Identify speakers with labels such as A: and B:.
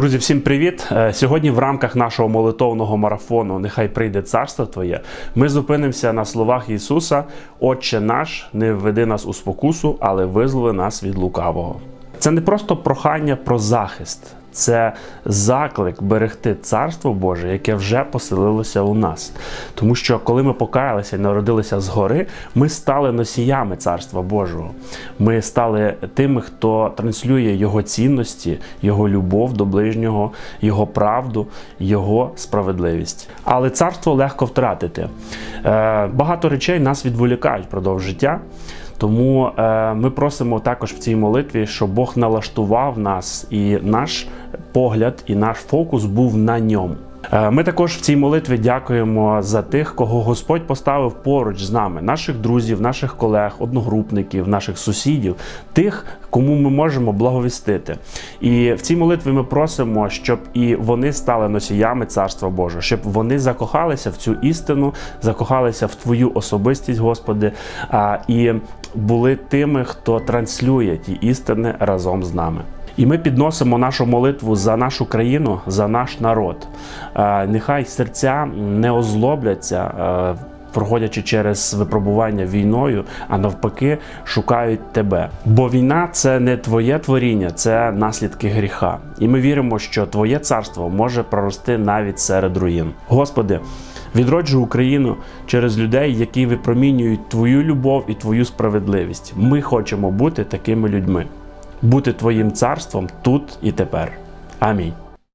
A: Друзі, всім привіт! Е, Сьогодні в рамках нашого молитовного марафону Нехай прийде царство Твоє. Ми зупинимося на словах Ісуса: Отче наш, не введи нас у спокусу, але визволи нас від лукавого. Це не просто прохання про захист, це заклик берегти царство Боже, яке вже поселилося у нас. Тому що коли ми покаялися і народилися згори, ми стали носіями царства Божого. Ми стали тими, хто транслює його цінності, його любов до ближнього, його правду, його справедливість. Але царство легко втратити. Е, Багато речей нас відволікають впродовж життя. Тому е, ми просимо також в цій молитві, щоб Бог налаштував нас, і наш погляд, і наш фокус був на ньому. Е, Ми також в цій молитві дякуємо за тих, кого Господь поставив поруч з нами, наших друзів, наших колег, одногрупників, наших сусідів, тих, кому ми можемо благовістити. І в цій молитві ми просимо, щоб і вони стали носіями Царства Божого, щоб вони закохалися в цю істину, закохалися в Твою особистість, Господи, і були тими, хто транслює ті істини разом з нами. І ми підносимо нашу молитву за нашу країну, за наш народ. Е, Нехай серця не озлобляться. е, Проходячи через випробування війною, а навпаки, шукають тебе. Бо війна це не твоє творіння, це наслідки гріха. І ми віримо, що твоє царство може прорости навіть серед руїн. Господи, відроджуй Україну через людей, які випромінюють твою любов і твою справедливість. Ми хочемо бути такими людьми бути твоїм царством тут і тепер. Амінь.